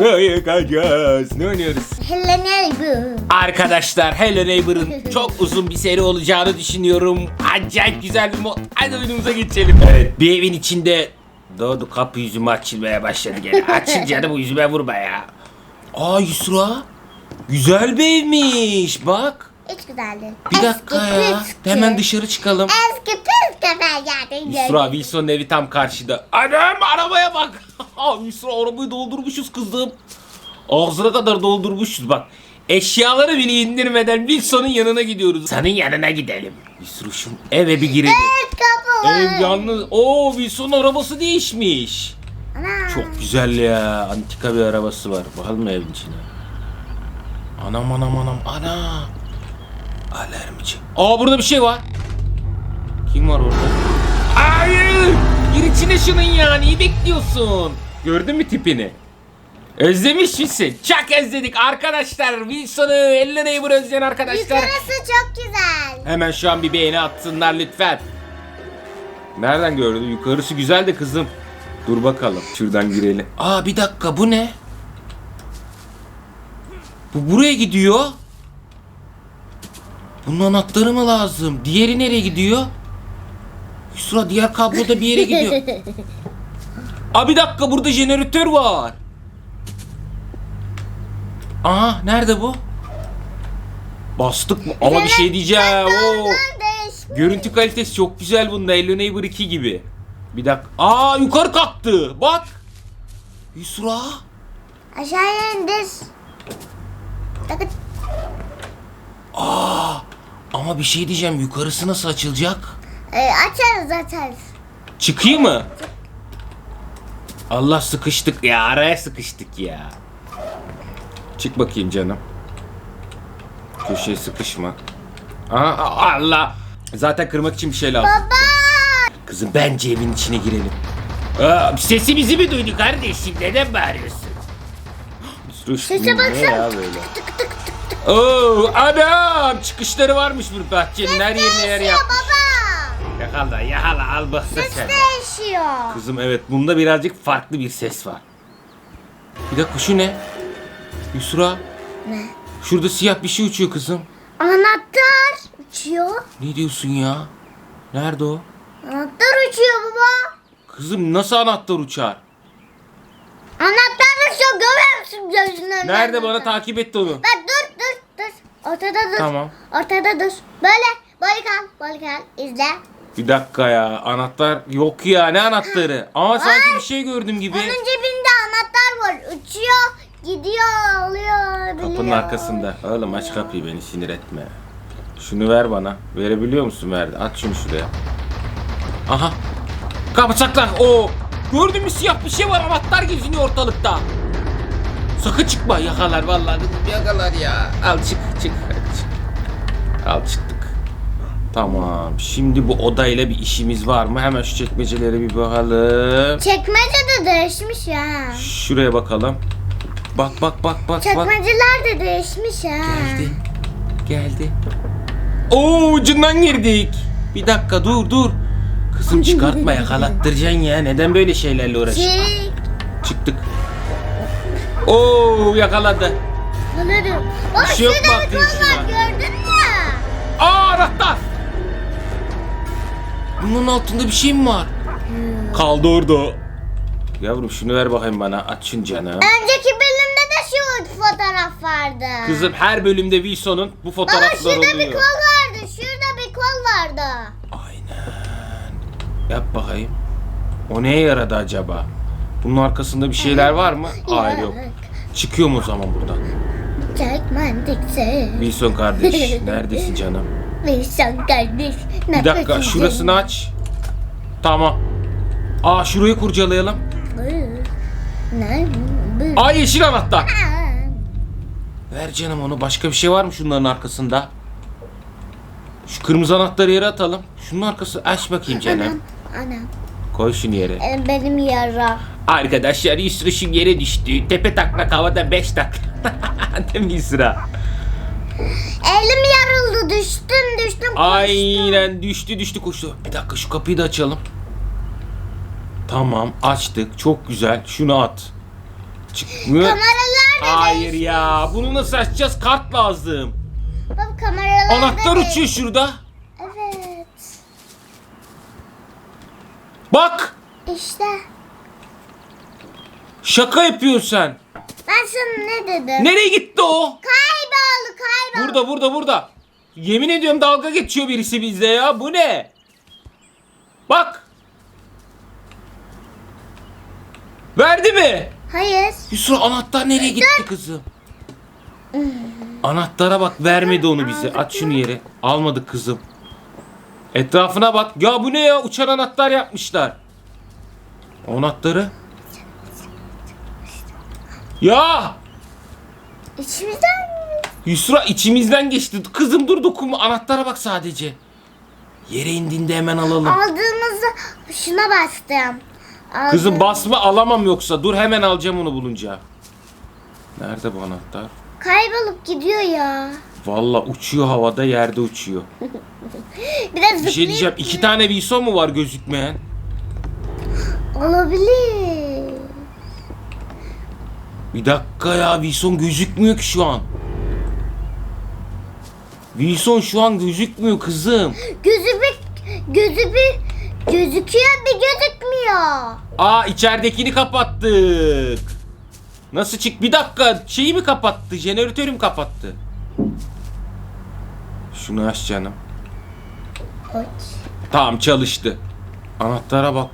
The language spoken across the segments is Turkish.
Nereye kaçacağız? Ne oynuyoruz? Hello neighbor. Arkadaşlar Hello Neighbor'ın çok uzun bir seri olacağını düşünüyorum. Acayip güzel bir mod. Hadi oyunumuza geçelim. Evet bir evin içinde doğdu kapı yüzüme açılmaya başladı gene. Açıl canım yüzüme vurma ya. Aa Yusra. Güzel bir evmiş bak. Hiç güzel değil. Bir dakika ya. Hemen dışarı çıkalım. Eski püskü ben geldim. Yusra Wilson'un evi tam karşıda. Anam arabaya bak. Yusra arabayı doldurmuşuz kızım. Ağzına kadar doldurmuşuz bak. Eşyaları bile indirmeden Wilson'un yanına gidiyoruz. Senin yanına gidelim. Yusruş'um eve bir girelim. Kapı var. Ev yalnız. Oo Wilson'un arabası değişmiş. Ana. Çok güzel ya. Antika bir arabası var. Bakalım evin içine. Anam anam anam. Ana. Alarmcı. Aa burada bir şey var. Kim var orada? Hayır. Gir içine şunun ya. Niye bekliyorsun? Gördün mü tipini? Özlemiş misin? Çok özledik arkadaşlar. Wilson'ı, Ellen Neighbor özleyen arkadaşlar. Yukarısı çok güzel. Hemen şu an bir beğeni atsınlar lütfen. Nereden gördün? Yukarısı güzel de kızım. Dur bakalım. Şuradan girelim. Aa bir dakika bu ne? Bu buraya gidiyor. Bunun anahtarı mı lazım? Diğeri nereye gidiyor? Yusra diğer kablo da bir yere gidiyor. Aa bir dakika burada jeneratör var. Aha nerede bu? Bastık mı? Ama bir şey diyeceğim. Oo. Görüntü kalitesi çok güzel bunda. Hello Neighbor 2 gibi. Bir dakika. Aa yukarı kalktı. Bak. Yusra. Aşağıya indir. Bakın. Ama bir şey diyeceğim. Yukarısı nasıl açılacak? Ee, açarız açarız. Çıkayım mı? Allah sıkıştık ya. Araya sıkıştık ya. Çık bakayım canım. Köşeye sıkışma. Aa, Allah. Zaten kırmak için bir şey lazım. Baba. Kızım bence evin içine girelim. Aa, sesimizi mi duydu kardeşim? Neden bağırıyorsun? Sese baksana. ya böyle? Oo, adam çıkışları varmış bu bahçenin her yerine yer yapmış. baba. Yakala yakala al bak Ses sen. değişiyor. Kızım evet bunda birazcık farklı bir ses var. Bir dakika şu ne? Yusra Ne? şurada siyah bir şey uçuyor kızım. Anahtar uçuyor. Ne diyorsun ya? Nerede o? Anahtar uçuyor baba. Kızım nasıl anahtar uçar? Anahtar uçuyor görüyor musun gözünün önünde? Nerede bana takip etti onu. Bak dur dur dur. Ortada dur. Tamam. Ortada dur. Böyle. Böyle kal. Böyle kal. İzle. Bir dakika ya anahtar yok ya ne anahtarı? Ama sanki bir şey gördüm gibi. Onun cebinde anahtar var. Uçuyor. Gidiyor. Alıyor. Kapının arkasında. Oğlum aç kapıyı beni sinir etme. Şunu ver bana. Verebiliyor musun? Verdi. At şunu şuraya. Aha. Kapı saklan. Oo. Gördün mü siyah bir şey var. Anahtar geziniyor ortalıkta. Sakın çıkma. Yakalar vallahi. Yakalar ya. Al çık çık. Hadi çık. Al çıktık. Tamam. Şimdi bu odayla bir işimiz var mı? Hemen şu çekmecelere bir bakalım. Çekmece de değişmiş ya. Şuraya bakalım. Bak bak bak bak bak. Çekmeceler de değişmiş ha. Geldi. Geldi. Oo ucundan girdik. Bir dakika dur dur. Kızım çıkartma yakalattıracaksın ya. Neden böyle şeylerle uğraşıyorsun? Çık. Çıktık. Oo yakaladı. Anladım. Bak Bir şey yok şurada bak bir şuna. var gördün mü? Aa anahtar. Bunun altında bir şey mi var? Kaldı orada. Yavrum şunu ver bakayım bana. Aç şunu canım. Önceki bölümde de şu fotoğraf vardı. Kızım her bölümde Wilson'un bu Baba fotoğraflar şurada oluyor. bir kol vardı. Şurada bir kol vardı. Aynen. Yap bakayım. O neye yaradı acaba? Bunun arkasında bir şeyler var mı? Hayır yok. Çıkıyorum o zaman buradan. Çekmendikse. Wilson kardeş neredesin canım? Wilson kardeş. Bir dakika şurasını aç. Tamam. Aa şurayı kurcalayalım. Ne? Aa yeşil anahtar. Ver canım onu. Başka bir şey var mı şunların arkasında? Şu kırmızı anahtarı yere atalım. Şunun arkası aç bakayım Anam. canım. Anam. Koy şunu yere. e, Benim yara. Arkadaşlar Yusra'şım yere düştü. Tepe taklak havada 5 tak. Değil mi Yusra? Elim yarıldı. Düştüm düştüm. koştum. Aynen düştü düştü koştu. Bir dakika şu kapıyı da açalım. Tamam açtık. Çok güzel. Şunu at. Çıkmıyor. Kameralar da Hayır ya. Bunu nasıl açacağız? Kart lazım. Bak kameralar da Anahtar değiş- uçuyor şurada. Evet. Bak. İşte. Şaka yapıyorsun sen. Ben sana ne dedim? Nereye gitti o? Kayboldu kayboldu. Burada burada burada. Yemin ediyorum dalga geçiyor birisi bizle ya. Bu ne? Bak. Verdi mi? Hayır. Yusra anahtar nereye gitti kızım? Anahtara bak vermedi onu bize. Aç şunu yere. Almadık kızım. Etrafına bak. Ya bu ne ya? Uçan anahtar yapmışlar. Anahtarı. Ya! İçimizden mi? Yusra içimizden geçti. Kızım dur dokunma. Anahtara bak sadece. Yere indiğinde hemen alalım. Aldığımızda şuna bastım. Aldım. Kızım basma alamam yoksa. Dur hemen alacağım onu bulunca. Nerede bu anahtar? Kaybolup gidiyor ya. Valla uçuyor havada yerde uçuyor. Biraz Bir şey diyeceğim. iki tane Wilson mu var gözükmeyen? Olabilir. Bir dakika ya Wilson gözükmüyor ki şu an. Wilson şu an gözükmüyor kızım. Gözü bir, gözü bir gözüküyor bir gözükmüyor. Aa içeridekini kapattık. Nasıl çık? Bir dakika şeyi mi kapattı? Jeneratörü mü kapattı? Şunu aç canım. Aç. Tamam çalıştı. Anahtara bak.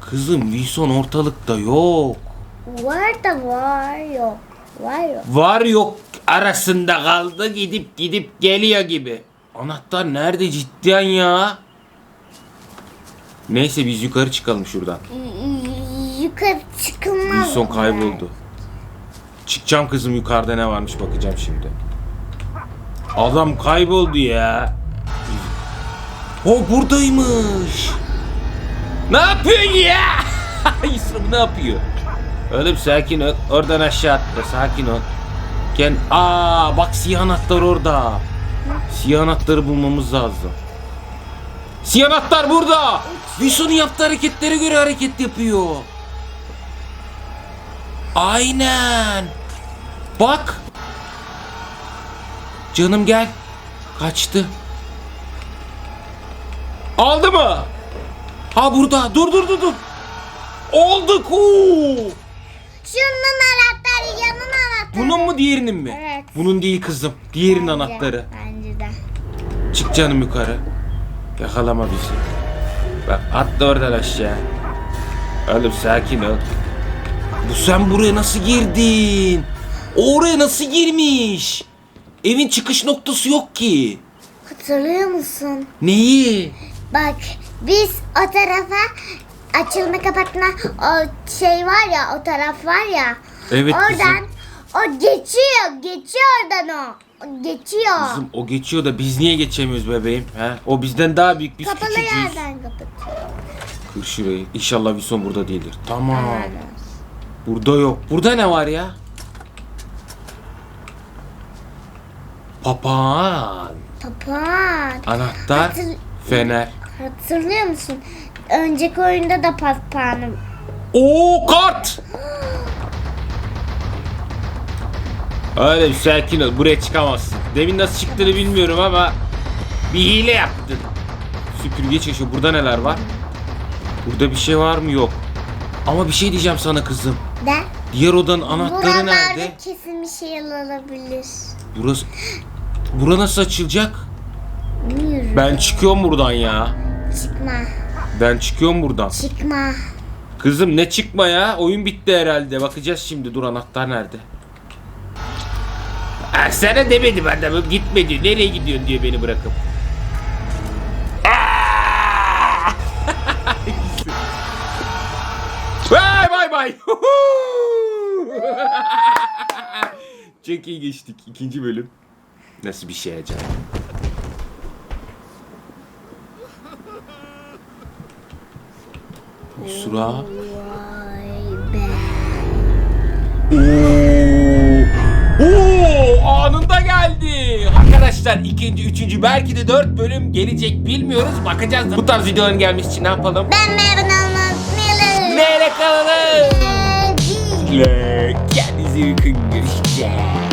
Kızım Wilson ortalıkta yok. Var da var yok. Var yok. Var yok arasında kaldı gidip gidip geliyor gibi. Anahtar nerede cidden ya? Neyse biz yukarı çıkalım şuradan. Yukarı çıkılmaz. Wilson kayboldu. Çıkacağım kızım yukarıda ne varmış bakacağım şimdi. Adam kayboldu ya. O buradaymış. Ne yapıyorsun ya? Yusuf ne yapıyor? Oğlum sakin ol. Oradan aşağı atla. Sakin ol. Gel. Aa bak siyah anahtar orada. Siyah bulmamız lazım. Siyah anahtar burada. Wilson'un yaptığı hareketlere göre hareket yapıyor. Aynen. Bak. Canım gel. Kaçtı. Aldı mı? Ha burada. Dur dur dur dur. Olduk. Oo. Şunun anahtarı yanın anahtarı. Bunun mu diğerinin mi? Evet. Bunun değil kızım. Diğerinin Bence- anahtarı. Bence de. Çık canım yukarı. Yakalama bizi. Bak atla oradan aşağı. Oğlum sakin ol. Bu sen buraya nasıl girdin? O oraya nasıl girmiş? Evin çıkış noktası yok ki. Hatırlıyor musun? Neyi? Bak biz o tarafa açılma kapatma o şey var ya o taraf var ya. Evet Oradan kızım. O geçiyor. Geçiyor oradan o. O geçiyor. Kızım o geçiyor da biz niye geçemiyoruz bebeğim? He? O bizden daha büyük biz Kapalı küçücüğüz. yerden kapatıyor. Kır şurayı. İnşallah Wilson burada değildir. Tamam. Burada yok. Burada ne var ya? Papağan. Papağan. Anahtar. Hatır- Fener. Hatırlıyor musun? Önceki oyunda da papağanım. Oo kart. Öyle bir sakin ol. Buraya çıkamazsın. Demin nasıl çıktığını bilmiyorum ama bir hile yaptın. Süpürge çeşiyor. Burada neler var? Burada bir şey var mı? Yok. Ama bir şey diyeceğim sana kızım. De. Diğer odanın anahtarı Buralarda nerede? kesin bir şey olabilir. Burası... Bura nasıl açılacak? Bilmiyorum. Ben çıkıyorum buradan ya. Çıkma. Ben çıkıyorum buradan. Çıkma. Kızım ne çıkma ya? Oyun bitti herhalde. Bakacağız şimdi. Dur anahtar nerede? Ha, sana demedim adamım gitme diyor. Nereye gidiyorsun diyor beni bırakıp. Aa! Vay bay bay. Çok iyi geçtik. İkinci bölüm. Nasıl bir şey acaba? Sura. Arkadaşlar ikinci, üçüncü belki de dört bölüm gelecek bilmiyoruz. Bakacağız. Bu tarz videoların gelmesi için ne yapalım? Ben olmaz. Miller. Neyle kalalım? Lady. Le yakın görüşeceğiz.